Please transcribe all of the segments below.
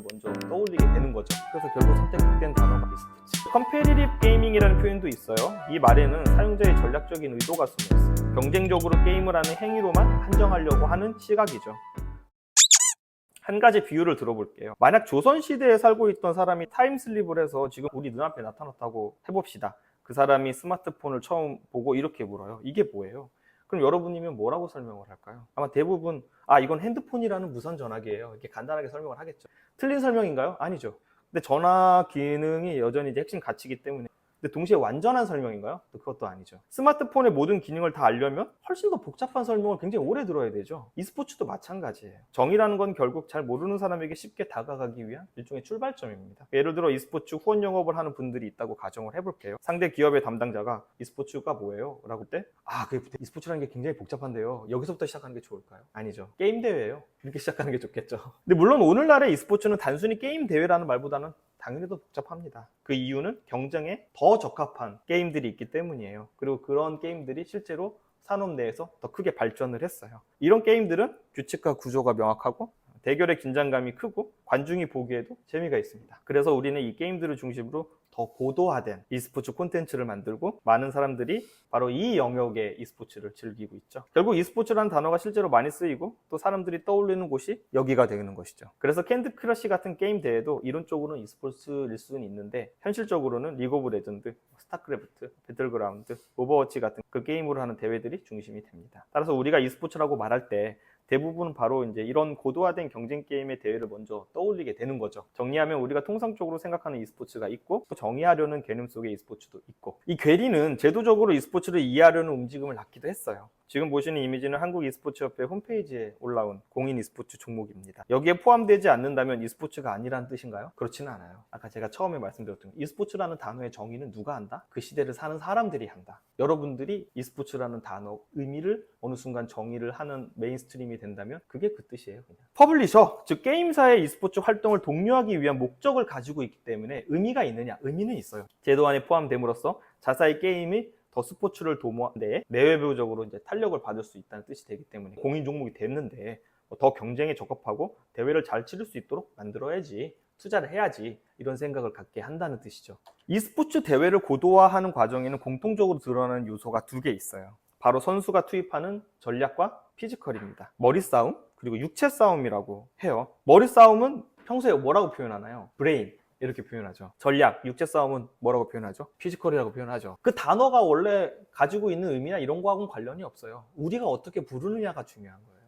먼저 떠올리게 되는 거죠. 그래서 결국 선택된 단어가 e스포츠. 컴페리티브 게이밍이라는 표현도 있어요. 이 말에는 사용자의 전략적인 의도가 숨어 있어요. 경쟁적으로 게임을 하는 행위로만 한정하려고 하는 시각이죠. 한 가지 비유를 들어볼게요. 만약 조선시대에 살고 있던 사람이 타임슬립을 해서 지금 우리 눈앞에 나타났다고 해봅시다. 그 사람이 스마트폰을 처음 보고 이렇게 물어요. 이게 뭐예요? 그럼 여러분이면 뭐라고 설명을 할까요? 아마 대부분 아 이건 핸드폰이라는 무선 전화기예요. 이렇게 간단하게 설명을 하겠죠. 틀린 설명인가요? 아니죠. 근데 전화 기능이 여전히 이제 핵심 가치이기 때문에 근데 동시에 완전한 설명인가요? 또 그것도 아니죠. 스마트폰의 모든 기능을 다 알려면 훨씬 더 복잡한 설명을 굉장히 오래 들어야 되죠. e스포츠도 마찬가지예요. 정의라는 건 결국 잘 모르는 사람에게 쉽게 다가가기 위한 일종의 출발점입니다. 예를 들어 e스포츠 후원 영업을 하는 분들이 있다고 가정을 해볼게요. 상대 기업의 담당자가 e스포츠가 뭐예요? 라고 할 때, 아, 그 e스포츠라는 게 굉장히 복잡한데요. 여기서부터 시작하는 게 좋을까요? 아니죠. 게임 대회예요. 이렇게 시작하는 게 좋겠죠. 근데 물론 오늘날의 e스포츠는 단순히 게임 대회라는 말보다는 당연히 더 복잡합니다. 그 이유는 경쟁에 더 적합한 게임들이 있기 때문이에요. 그리고 그런 게임들이 실제로 산업 내에서 더 크게 발전을 했어요. 이런 게임들은 규칙과 구조가 명확하고 대결의 긴장감이 크고 관중이 보기에도 재미가 있습니다. 그래서 우리는 이 게임들을 중심으로 더 고도화된 e스포츠 콘텐츠를 만들고 많은 사람들이 바로 이 영역의 e스포츠를 즐기고 있죠. 결국 e스포츠라는 단어가 실제로 많이 쓰이고 또 사람들이 떠올리는 곳이 여기가 되는 것이죠. 그래서 캔드 크러쉬 같은 게임 대회도 이론적으로는 e스포츠일 수는 있는데 현실적으로는 리그 오브 레전드, 스타크래프트, 배틀그라운드, 오버워치 같은 그 게임으로 하는 대회들이 중심이 됩니다. 따라서 우리가 e스포츠라고 말할 때 대부분 바로 이제 이런 고도화된 경쟁 게임의 대회를 먼저 떠올리게 되는 거죠. 정리하면 우리가 통상적으로 생각하는 e스포츠가 있고 또 정의하려는 개념 속의 e스포츠도 있고 이 괴리는 제도적으로 e스포츠를 이해하려는 움직임을 낳기도 했어요. 지금 보시는 이미지는 한국 e스포츠 협회 홈페이지에 올라온 공인 e스포츠 종목입니다. 여기에 포함되지 않는다면 e스포츠가 아니라는 뜻인가요? 그렇지는 않아요. 아까 제가 처음에 말씀드렸던 e스포츠라는 단어의 정의는 누가 한다? 그 시대를 사는 사람들이 한다. 여러분들이 e스포츠라는 단어 의미를 어느 순간 정의를 하는 메인스트림이 된다면 그게 그 뜻이에요. 그냥. 퍼블리셔, 즉 게임사의 e스포츠 활동을 독려하기 위한 목적을 가지고 있기 때문에 의미가 있느냐? 의미는 있어요. 제도 안에 포함됨으로써 자사의 게임이 더 스포츠를 도모하는데 내외부적으로 이제 탄력을 받을 수 있다는 뜻이 되기 때문에 공인 종목이 됐는데 뭐더 경쟁에 적합하고 대회를 잘 치를 수 있도록 만들어야지 투자를 해야지 이런 생각을 갖게 한다는 뜻이죠. e스포츠 대회를 고도화하는 과정에는 공통적으로 드러나는 요소가 두 개 있어요. 바로 선수가 투입하는 전략과 피지컬입니다. 머리 싸움 그리고 육체 싸움이라고 해요. 머리 싸움은 평소에 뭐라고 표현하나요? 브레인 이렇게 표현하죠. 전략, 육체 싸움은 뭐라고 표현하죠? 피지컬이라고 표현하죠. 그 단어가 원래 가지고 있는 의미나 이런 거하고는 관련이 없어요. 우리가 어떻게 부르느냐가 중요한 거예요.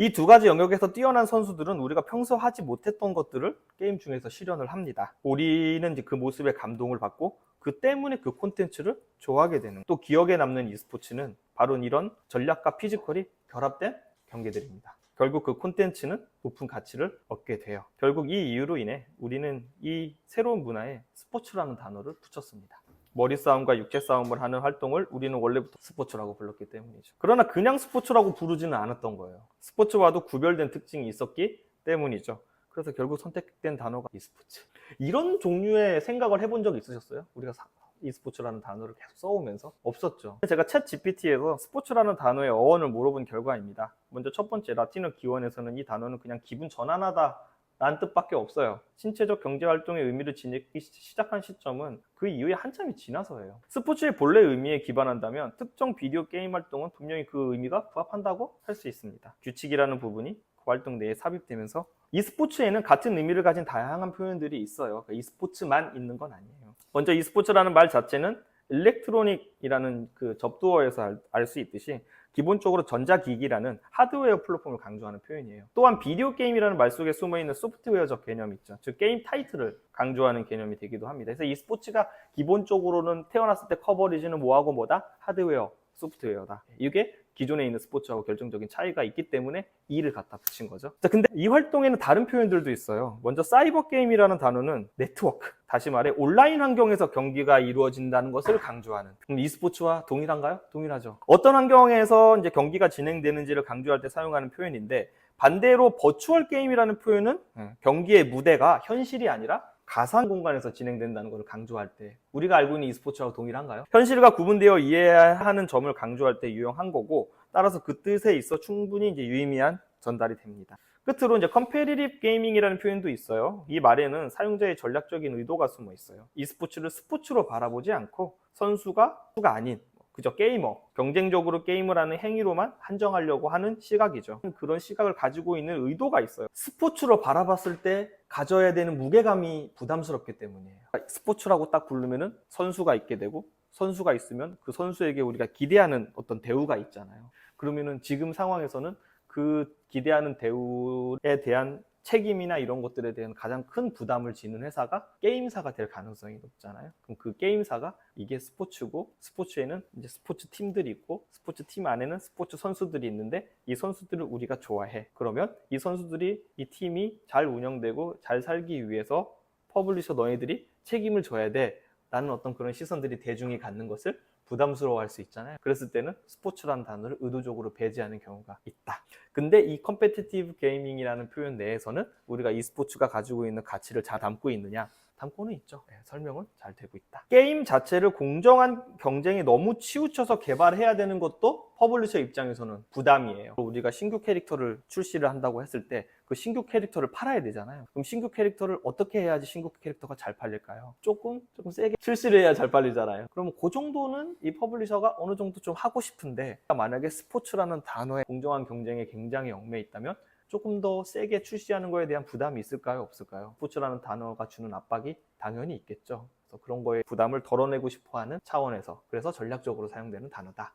이 두 가지 영역에서 뛰어난 선수들은 우리가 평소 하지 못했던 것들을 게임 중에서 실현을 합니다. 우리는 이제 그 모습에 감동을 받고 그 때문에 그 콘텐츠를 좋아하게 되는 또 기억에 남는 e스포츠는 바로 이런 전략과 피지컬이 결합된 경기들입니다. 결국 그 콘텐츠는 높은 가치를 얻게 돼요. 결국 이 이유로 인해 우리는 이 새로운 문화에 스포츠라는 단어를 붙였습니다. 머리 싸움과 육체 싸움을 하는 활동을 우리는 원래부터 스포츠라고 불렀기 때문이죠. 그러나 그냥 스포츠라고 부르지는 않았던 거예요. 스포츠와도 구별된 특징이 있었기 때문이죠. 그래서 결국 선택된 단어가 e스포츠. 이런 종류의 생각을 해본 적 있으셨어요? 우리가 사- e스포츠라는 단어를 계속 써오면서 없었죠. 제가 챗 GPT에서 스포츠라는 단어의 어원을 물어본 결과입니다. 먼저 첫 번째 라틴어 기원에서는 이 단어는 그냥 기분 전환하다 라는 뜻밖에 없어요. 신체적 경제 활동의 의미를 지니기 시- 시작한 시점은 그 이후에 한참이 지나서예요. 스포츠의 본래 의미에 기반한다면 특정 비디오 게임 활동은 분명히 그 의미가 부합한다고 할 수 있습니다. 규칙이라는 부분이 그 활동 내에 삽입되면서 e스포츠에는 같은 의미를 가진 다양한 표현들이 있어요. 그러니까 e스포츠만 있는 건 아니에요. 먼저 e스포츠라는 말 자체는 일렉트로닉이라는 그 접두어에서 알 수 있듯이 기본적으로 전자기기라는 하드웨어 플랫폼을 강조하는 표현이에요. 또한 비디오 게임이라는 말 속에 숨어 있는 소프트웨어적 개념이 있죠. 즉 게임 타이틀을 강조하는 개념이 되기도 합니다. 그래서 e스포츠가 기본적으로는 태어났을 때 커버리지는 뭐하고 뭐다? 하드웨어, 소프트웨어다. 이게 기존에 있는 스포츠하고 결정적인 차이가 있기 때문에 이를 갖다 붙인 거죠. 자, 근데 이 활동에는 다른 표현들도 있어요. 먼저 사이버 게임이라는 단어는 네트워크, 다시 말해 온라인 환경에서 경기가 이루어진다는 것을 강조하는. 그럼 e스포츠와 동일한가요? 동일하죠. 어떤 환경에서 이제 경기가 진행되는지를 강조할 때 사용하는 표현인데 반대로 버추얼 게임이라는 표현은 경기의 무대가 현실이 아니라 가상 공간에서 진행된다는 것을 강조할 때 우리가 알고 있는 e스포츠하고 동일한가요? 현실과 구분되어 이해해야 하는 점을 강조할 때 유용한 거고 따라서 그 뜻에 있어 충분히 이제 유의미한 전달이 됩니다. 끝으로 이제 컴페리티브 게이밍이라는 표현도 있어요. 이 말에는 사용자의 전략적인 의도가 숨어 있어요. e스포츠를 스포츠로 바라보지 않고 선수가 수가 아닌 그저 게이머, 경쟁적으로 게임을 하는 행위로만 한정하려고 하는 시각이죠. 그런 시각을 가지고 있는 의도가 있어요. 스포츠로 바라봤을 때 가져야 되는 무게감이 부담스럽기 때문이에요. 스포츠라고 딱 부르면은 선수가 있게 되고 선수가 있으면 그 선수에게 우리가 기대하는 어떤 대우가 있잖아요. 그러면은 지금 상황에서는 그 기대하는 대우에 대한 책임이나 이런 것들에 대한 가장 큰 부담을 지는 회사가 게임사가 될 가능성이 높잖아요. 그럼 그 게임사가 이게 스포츠고 스포츠에는 이제 스포츠 팀들이 있고 스포츠 팀 안에는 스포츠 선수들이 있는데 이 선수들을 우리가 좋아해. 그러면 이 선수들이 이 팀이 잘 운영되고 잘 살기 위해서 퍼블리셔 너희들이 책임을 져야 돼. 라는 어떤 그런 시선들이 대중이 갖는 것을 부담스러워할 수 있잖아요. 그랬을 때는 스포츠라는 단어를 의도적으로 배제하는 경우가 있다. 근데 이 컴페티티브 게이밍이라는 표현 내에서는 우리가 이 스포츠가 가지고 있는 가치를 잘 담고 있느냐? 담고는 있죠. 네, 설명은 잘 되고 있다. 게임 자체를 공정한 경쟁에 너무 치우쳐서 개발해야 되는 것도 퍼블리셔 입장에서는 부담이에요. 우리가 신규 캐릭터를 출시를 한다고 했을 때 그 신규 캐릭터를 팔아야 되잖아요. 그럼 신규 캐릭터를 어떻게 해야지 신규 캐릭터가 잘 팔릴까요? 조금 조금 세게 출시를 해야 잘 팔리잖아요. 그러면 그 정도는 이 퍼블리셔가 어느 정도 좀 하고 싶은데 만약에 스포츠라는 단어에 공정한 경쟁에 굉장히 얽매 있다면 조금 더 세게 출시하는 거에 대한 부담이 있을까요? 없을까요? 스포츠라는 단어가 주는 압박이 당연히 있겠죠. 그래서 그런 거에 부담을 덜어내고 싶어 하는 차원에서 그래서 전략적으로 사용되는 단어다.